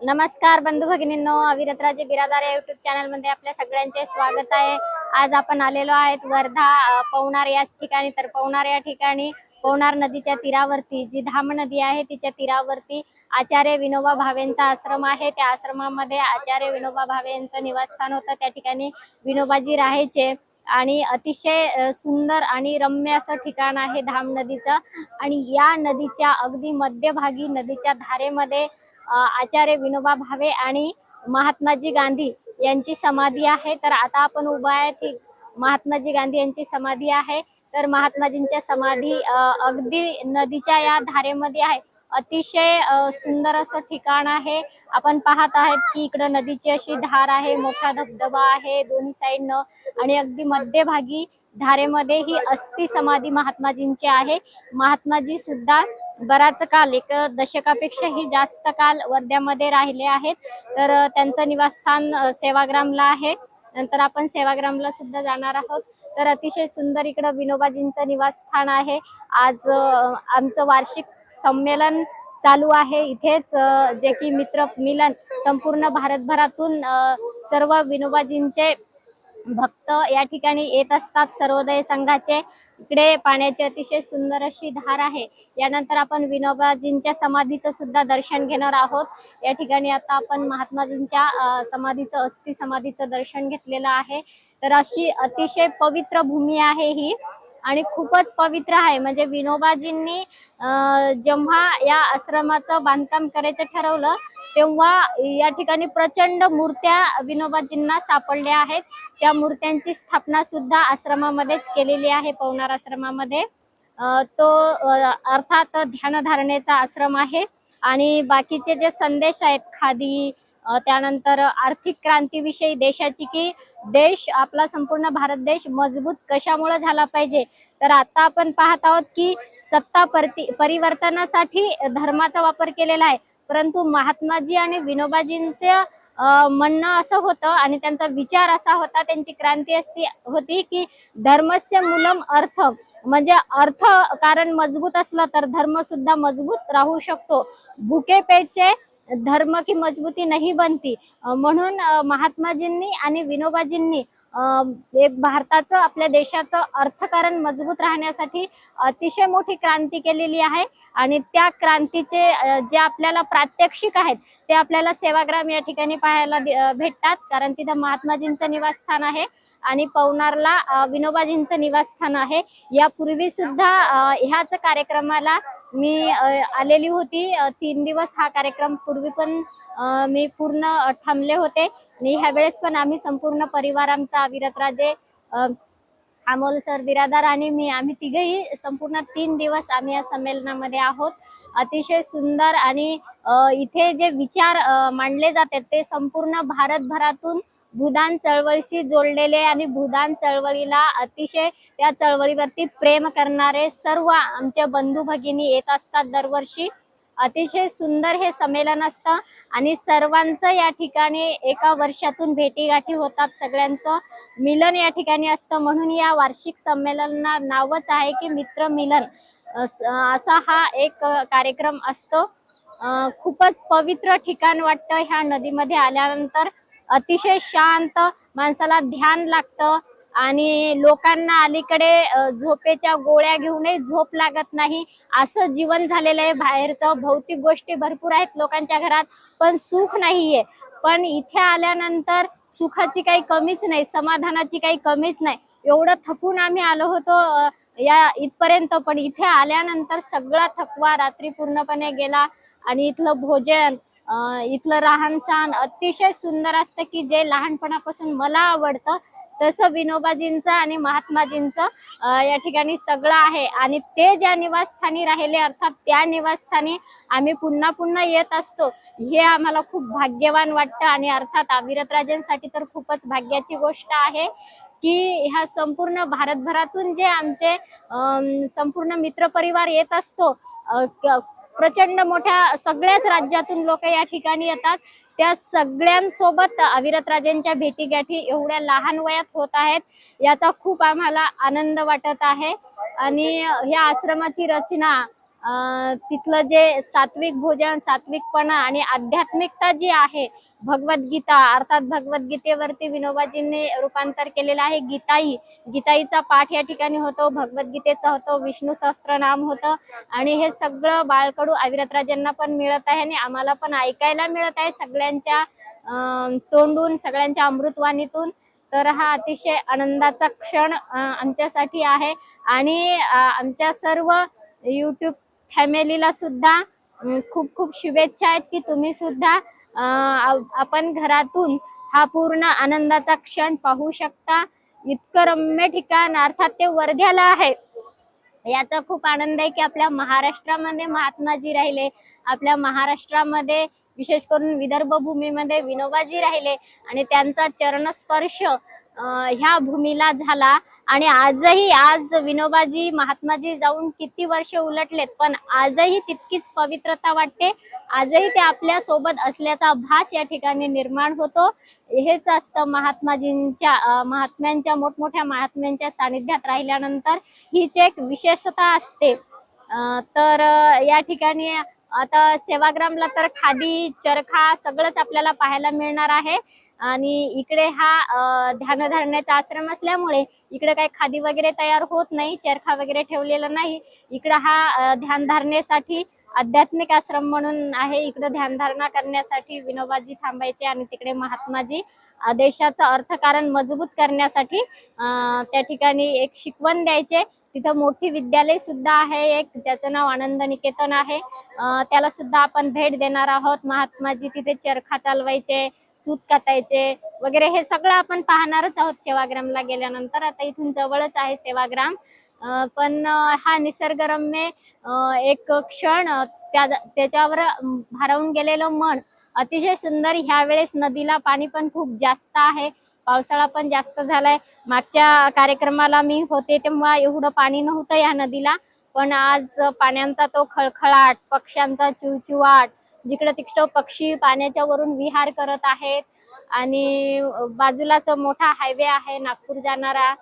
नमस्कार बंधू भगिनींनो अविरतराजे बिरादार या युट्यूब चॅनलमध्ये आपल्या सगळ्यांचे स्वागत आहे. आज आपण आलेलो आहेत वर्धा पवनार या ठिकाणी. तर पवनार या ठिकाणी पवनार नदीच्या तीरावरती जी धाम नदी आहे तिच्या तीरावरती आचार्य विनोबा भावेंचा आश्रम आहे. त्या आश्रमामध्ये आचार्य विनोबा भावे यांचं निवासस्थान होतं. त्या ठिकाणी विनोबाजी राहायचे. आणि अतिशय सुंदर आणि रम्य असं ठिकाण आहे धाम नदीचं. आणि या नदीच्या अगदी मध्यभागी नदीच्या धारेमध्ये आचार्य विनोबा भावे आणि महात्माजी गांधी यांची समाधी आहे. तर आता आपण उभा आहे ती महात्माजी गांधी यांची समाधी आहे. तर महात्माजींच्या समाधी अगदी नदीच्या या धारेमध्ये आहे. अतिशय सुंदर असं ठिकाण आहे. आपण पाहत आहेत की इकडं नदीची अशी धार आहे मोठा धबधबा आहे दोन्ही साईडनं आणि अगदी मध्यभागी धारेमध्ये ही अस्थि समाधी महात्माजींची आहे. महात्माजी सुद्धा बराच काल एक दशकापेक्षाही जास्त काल वर्ध्यामध्ये राहिले आहेत. तर त्यांचं निवासस्थान सेवाग्रामला आहे. नंतर आपण सेवाग्रामला सुद्धा जाणार आहोत. तर अतिशय सुंदर इकडं विनोबाजींचं निवासस्थान आहे. आज आमचं वार्षिक संमेलन चालू आहे. इथेच जे की मित्र मिलन संपूर्ण भारतभरातून सर्व विनोबाजींचे भक्त या ठिकाणी येत असतात. सर्वोदय संघाचे इकडे पाण्याची अतिशय सुंदर अशी धार आहे. यानंतर आपण विनोबाजींच्या समाधीचं सुद्धा दर्शन घेणार आहोत. या ठिकाणी आता आपण महात्माजींच्या समाधीचं अस्थि समाधीचं दर्शन घेतलेलं आहे. तर अशी अतिशय पवित्र भूमी आहे ही. आणि खूपच पवित्र आहे. म्हणजे विनोबाजींनी जेव्हा या आश्रमाचं बांधकाम करायचं ठरवलं तेव्हा या ठिकाणी प्रचंड मूर्त्या विनोबाजींना सापडल्या आहेत. त्या मूर्त्यांची स्थापना सुद्धा आश्रमामध्येच केलेली आहे पवनार आश्रमामध्ये. तो अर्थात ध्यानधारणेचा आश्रम आहे. आणि बाकीचे जे संदेश आहेत खादी त्यानंतर आर्थिक क्रांतीविषयी देशाची की देश आपला संपूर्ण भारत देश मजबूत कशामुळे झाला पाहिजे? तर आता आपण पाहत आहोत की सत्ता परती परिवर्तनासाठी धर्माचा वापर केलेला आहे. परंतु महात्माजी आणि विनोबाजींचं म्हणणं असं होतं आणि त्यांचा विचार असा होता त्यांची क्रांती असती होती की धर्मस्य मूलम अर्थ म्हणजे अर्थ कारण मजबूत असलं तर धर्म सुद्धा मजबूत राहू शकतो. भुके पेटचे धर्म की मजबूती नाही बनती. म्हणून महात्माजींनी आणि विनोबाजींनी एक भारताचं आपल्या देशाचं अर्थकारण मजबूत राहण्यासाठी अतिशय मोठी क्रांती केलेली आहे. आणि त्या क्रांतीचे जे आपल्याला प्रात्यक्षिक आहेत ते आपल्याला सेवाग्राम या ठिकाणी पाहायला भेटतात. कारण तिथं महात्माजींचं निवासस्थान आहे आणि पवनारला विनोबाजींचं निवासस्थान आहे. यापूर्वी सुद्धा ह्याच कार्यक्रमाला मी आलेली होती तीन दिवस हा कार्यक्रम. पूर्वी पण मी पूर्ण थांबले होते. आणि ह्या वेळेस पण आम्ही संपूर्ण परिवार आमचा विरतराजे अ, अमोल सर बिरादार आणि मी आम्ही तिघेही संपूर्ण तीन दिवस आम्ही या संमेलनामध्ये आहोत. अतिशय सुंदर आणि इथे जे विचार मांडले जातात ते संपूर्ण भारतभरातून भूदान चळवळीशी जोडलेले आणि भूदान चळवळीला अतिशय त्या चळवळीवरती प्रेम करणारे सर्व आमचे बंधू भगिनी येत असतात दरवर्षी. अतिशय सुंदर हे संमेलन असतं आणि सर्वांचं या ठिकाणी एका वर्षातून भेटीगाठी होतात सगळ्यांचं. मिलन या ठिकाणी असतं म्हणून या वार्षिक संमेलना नावच आहे की मित्र मिलन. असा हा एक कार्यक्रम असतो. खूपच पवित्र ठिकाण वाटतं ह्या नदीमध्ये आल्यानंतर. अतिशय शांत माणसाला ध्यान लागतं आणि लोकांना अलीकडे झोपेच्या गोळ्या घेऊनही झोप लागत नाही. असं जीवन झालेलं आहे. बाहेरचं भौतिक गोष्टी भरपूर आहेत लोकांच्या घरात पण सुख नाहीये. पण इथे आल्यानंतर सुखाची काही कमीच नाही समाधानाची काही कमीच नाही. एवढं थकून आम्ही आलो होतो या इथपर्यंत. पण इथे आल्यानंतर सगळा थकवा रात्री पूर्णपणे गेला आणि इथलं भोजन इथलं राहणसहान अतिशय सुंदर असतं की जे लहानपणापासून मला आवडतं. तसं विनोबाजींचं आणि महात्माजींचं या ठिकाणी सगळं आहे. आणि ते ज्या निवासस्थानी राहिले अर्थात त्या निवासस्थानी आम्ही पुन्हा पुन्हा येत असतो. हे आम्हाला खूप भाग्यवान वाटतं आणि अर्थात अविरतराजांसाठी तर खूपच भाग्याची गोष्ट आहे की ह्या संपूर्ण भारतभरातून जे आमचे संपूर्ण मित्रपरिवार येत असतो प्रचंड मोठ्या सगळ्याच राज्यातून लोक या ठिकाणी येतात. त्या सगळ्यांसोबत अविरतराजेंच्या भेटीगाठी एवढ्या लहान वयात होत आहेत याचा खूप आम्हाला आनंद वाटत आहे. आणि ह्या आश्रमाची रचना तिथलं जे सात्विक भोजन सात्विकपणा आणि आध्यात्मिकता जी आहे भगवद्गीता अर्थात भगवद्गीतेवरती विनोबाजींनी रूपांतर केलेलं आहे. गीताई गीताईचा पाठ या ठिकाणी होतो भगवद्गीतेचा होतो विष्णू सहस्त्रनाम होतं. आणि हे सगळं बाळकडू अविरतराजांना पण मिळत आहे आणि आम्हाला पण ऐकायला मिळत आहे सगळ्यांच्या तोंडून सगळ्यांच्या अमृतवाणीतून. तर हा अतिशय आनंदाचा क्षण आमच्यासाठी आहे. आणि आमच्या सर्व यूट्यूब फॅमिलीला सुद्धा खूप खूप शुभेच्छा आहेत की तुम्ही सुद्धा आपण घरातून हा पूर्ण आनंदाचा क्षण पाहू शकता. इतकं रम्य ठिकाण अर्थात ते वर्ध्याला आहे. याचा खूप आनंद आहे की आपल्या महाराष्ट्रामध्ये महात्माजी राहिले. आपल्या महाराष्ट्रामध्ये विशेष करून विदर्भ भूमीमध्ये विनोबाजी राहिले. आणि त्यांचा चरणस्पर्श ह्या भूमीला झाला. आणि आजही आज विनोबाजी महात्माजी जाऊन किती वर्ष उलटलेत पण आजही तितकीच पवित्रता वाटते. आजही ते आपल्यासोबत असल्याचा भास या ठिकाणी निर्माण होतो. हेच असतं महात्माजींच्या महात्म्यांच्या मोठमोठ्या महात्म्यांच्या सानिध्यात राहिल्यानंतर हीच एक विशेषता असते. तर या ठिकाणी आता सेवाग्रामला तर खादी चरखा सगळंच आपल्याला पाहायला मिळणार आहे. आणि इकडे हा ध्यानधारण्याचा आश्रम असल्यामुळे इकडे काही खादी वगैरे तयार होत नाही चरखा वगैरे ठेवलेला नाही. इकडे हा ध्यानधारणेसाठी आध्यात्मिक आश्रम म्हणून आहे. इकडे ध्यानधारणा करण्यासाठी विनोबाजी थांबायचे आणि तिकडे महात्माजी देशाचं अर्थकारण मजबूत करण्यासाठी त्या ठिकाणी एक शिकवण द्यायचे. तिथं मोठी विद्यालय सुद्धा आहे एक. त्याचं नाव आनंद निकेतन आहे त्याला सुद्धा आपण भेट देणार आहोत. महात्माजी तिथे चरखा चालवायचे. सूत कातायचे वगैरे हे सगळं आपण पाहणारच आहोत सेवाग्रामला गेल्यानंतर. आता इथून जवळच आहे सेवाग्राम. पण हा निसर्गरम्य एक क्षण त्या त्याच्यावर भारावून गेलेलं मन अतिशय सुंदर ह्या वेळेस नदीला पाणी पण खूप जास्त आहे. पावसाळा पण जास्त झालाय. मागच्या कार्यक्रमाला मी होते तेव्हा एवढं पाणी नव्हतं या नदीला. पण आज पाण्यांचा तो खळखळाट पक्ष्यांचा चिवचिवाट जिकडं तिकडं पक्षी पाण्याच्या वरून विहार करत आहेत. आणि बाजूलाच मोठा हायवे आहे नागपूर जाणारा.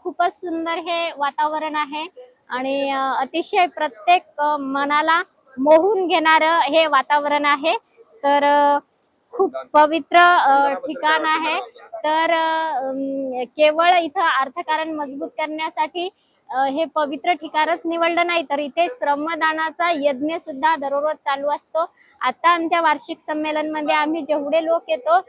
खूपच सुंदर हे वातावरण आहे. आणि अतिशय प्रत्येक मनाला मोहून घेणारं हे वातावरण आहे. तर खूप पवित्र ठिकाण आहे. तर केवळ इथं अर्थकारण मजबूत करण्यासाठी हे पवित्र ठिकाणच निवडलं नाही तर इथे श्रमदानाचा यज्ञ सुद्धा दररोज चालू असतो. आता आमच्या वार्षिक संमेलनमध्ये आम्ही जेवढे लोक येतो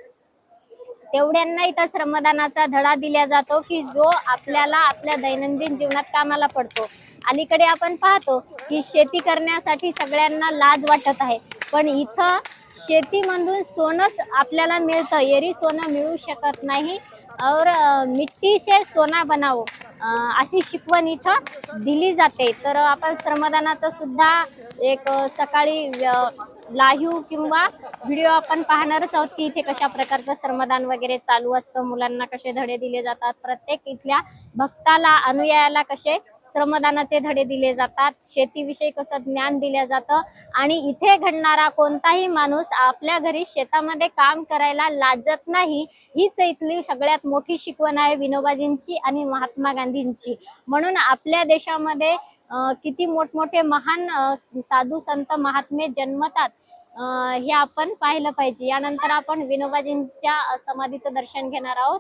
तेवढ्यांना इथं श्रमदानाचा धडा दिला जातो की जो आपल्याला आपल्या दैनंदिन जीवनात कामाला पडतो. अलीकडे आपण पाहतो की शेती करण्यासाठी सगळ्यांना लाज वाटत आहे. पण इथं शेतीमधून सोनंच आपल्याला मिळतं एरी सोनं मिळू शकत नाही. और मिट्टी से सोना बनाओ अशी शिकवण इथं दिली जाते. तर आपण श्रमदानाचं सुद्धा एक सकाळी लाईव्ह किंवा व्हिडिओ आपण पाहणारच आहोत की इथे कशा प्रकारचं श्रमदान वगैरे चालू असतं मुलांना कसे धडे दिले जातात प्रत्येक इथल्या भक्ताला अनुयायाला कसे श्रमदानाचे धडे दिले जातात शेतीविषयी कसं ज्ञान दिलं जातं आणि इथे घडणारा कोणताही माणूस आपल्या घरी शेतामध्ये काम करायला लाजत नाही हीच इथली सगळ्यात मोठी शिकवण आहे विनोबाजींची आणि महात्मा गांधींची. म्हणून आपल्या देशामध्ये किती मोठमोठे महान साधू संत महात्मे जन्मतात हे आपण पाहिलं पाहिजे. यानंतर आपण विनोबाजींच्या समाधीचं दर्शन घेणार आहोत.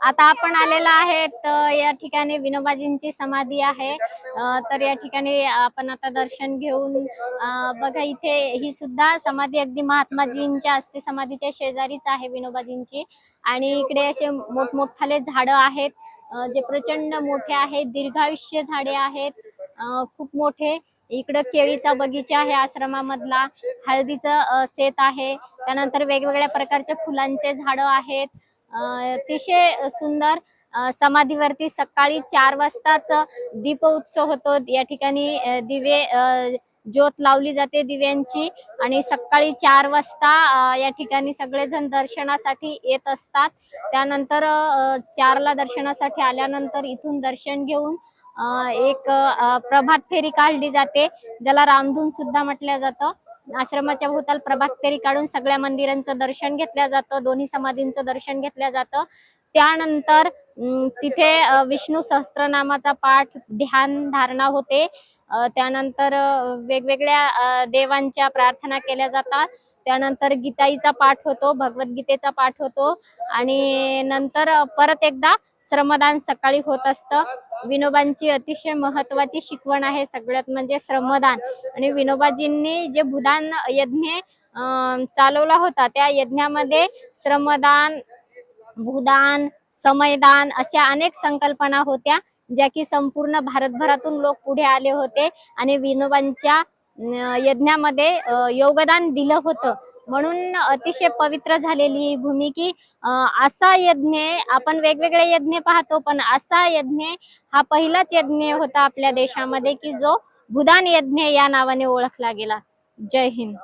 आता आपण आलेलो आहेत या ठिकाणी विनोबाजींची समाधी आहे. तर या ठिकाणी आपण आता दर्शन घेऊन बघा इथे ही सुद्धा समाधी अगदी महात्माजींच्या असते समाधीच्या शेजारीच आहे विनोबाजींची. आणि इकडे असे मोठमोठाले झाडं आहेत जे प्रचंड मोठे आहेत दीर्घायुष्य झाडे आहेत खूप मोठे. इकडं केळीचा बगीचा आहे आश्रमामधला हळदीचं शेत आहे. त्यानंतर वेगवेगळ्या प्रकारच्या फुलांचे झाडं आहेत. अतिशय सुंदर समाधीवरती सकाळी चार वाजताच दीप उत्सव होतो. या ठिकाणी दिवे ज्योत लावली जाते दिव्यांची आणि सकाळी चार वाजता या ठिकाणी सगळेजण दर्शनासाठी येत असतात. त्यानंतर चारला दर्शनासाठी आल्यानंतर इथून दर्शन घेऊन एक प्रभात फेरी काढली जाते ज्याला रामधून सुद्धा म्हटलं जातं. आश्रमाच्या भोवताल प्रभात फेरी काढून सगळ्या मंदिरांचं दर्शन घेतलं जातं दोन्ही समाधींचं दर्शन घेतलं जातं. त्यानंतर अं, तिथे विष्णू सहस्त्रनामाचा पाठ ध्यान धारणा होते. त्यानंतर वेगवेगळ्या देवांच्या प्रार्थना केल्या जातात. त्यानंतर गीताईचा पाठ होतो भगवद्गीतेचा पाठ होतो. आणि नंतर परत एकदा श्रमदान सकाळी होत असतं. विनोबांची अतिशय महत्वाची शिकवण आहे सगळ्यात म्हणजे श्रमदान. आणि विनोबाजींनी जे भूदान यज्ञ चालवला होता त्या यज्ञामध्ये श्रमदान भूदान समयदान अशा अनेक संकल्पना होत्या ज्या की संपूर्ण भारतभरातून लोक पुढे आले होते आणि विनोबांच्या यज्ञामध्ये योगदान दिलं होतं. म्हणून अतिशय पवित्र झालेली ही भूमी की असा यज्ञ आपण वेगवेगळे यज्ञ पाहतो पण असा यज्ञ हा पहिलाच यज्ञ होता आपल्या देशामध्ये की जो भूदान यज्ञ या नावाने ओळखला गेला. जय हिंद.